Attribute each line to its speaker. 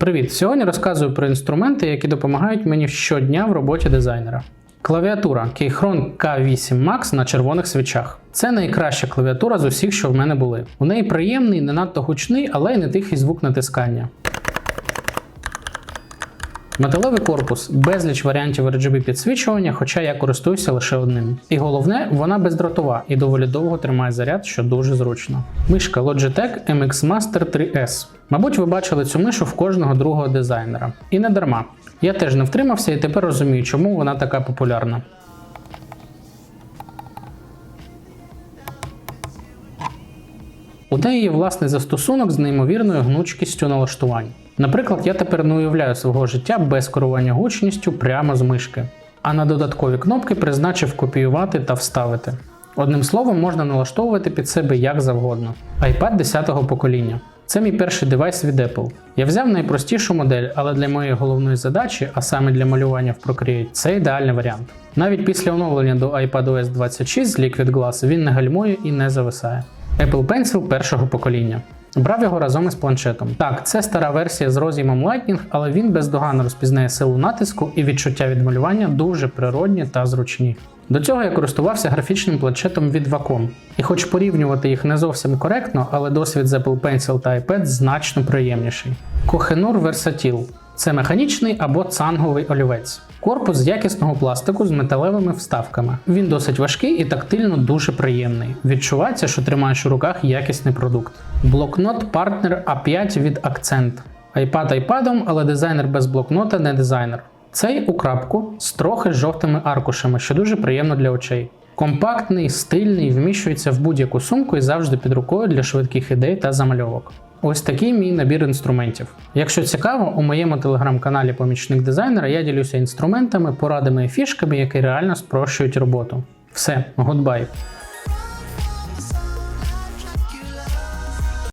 Speaker 1: Привіт! Сьогодні розказую про інструменти, які допомагають мені щодня в роботі дизайнера. Клавіатура Keychron K8 Max на червоних свічах. Це найкраща клавіатура з усіх, що в мене були. У неї приємний, не надто гучний, але й не тихий звук натискання. Металевий корпус, безліч варіантів RGB підсвічування, хоча я користуюся лише одним. І головне, вона бездротова і доволі довго тримає заряд, що дуже зручно. Мишка Logitech MX Master 3S. Мабуть, ви бачили цю мишу в кожного другого дизайнера. І не дарма. Я теж не втримався і тепер розумію, чому вона така популярна. У неї є власний застосунок з неймовірною гнучкістю налаштувань. Наприклад, я тепер не уявляю свого життя без керування гучністю прямо з мишки. А на додаткові кнопки призначив копіювати та вставити. Одним словом, можна налаштовувати під себе як завгодно. iPad 10-го покоління. Це мій перший девайс від Apple. Я взяв найпростішу модель, але для моєї головної задачі, а саме для малювання в Procreate, це ідеальний варіант. Навіть після оновлення до iPadOS 26 з Liquid Glass він не гальмує і не зависає. Apple Pencil першого покоління. Брав його разом із планшетом. Так, це стара версія з роз'ємом Lightning, але він бездоганно розпізнає силу натиску і відчуття від малювання дуже природні та зручні. До цього я користувався графічним планшетом від Wacom. І хоч порівнювати їх не зовсім коректно, але досвід з Apple Pencil та iPad значно приємніший. Кохенур Versatile це механічний або цанговий олівець. Корпус з якісного пластику з металевими вставками. Він досить важкий і тактильно дуже приємний. Відчувається, що тримаєш у руках якісний продукт. Блокнот Partner A5 від Accent. iPad айпадом, але дизайнер без блокнота не дизайнер. Цей у крапку з трохи жовтими аркушами, що дуже приємно для очей. Компактний, стильний, вміщується в будь-яку сумку і завжди під рукою для швидких ідей та замальовок. Ось такий мій набір інструментів. Якщо цікаво, у моєму телеграм-каналі Помічник дизайнера я ділюся інструментами, порадами і фішками, які реально спрощують роботу. Все, гудбай!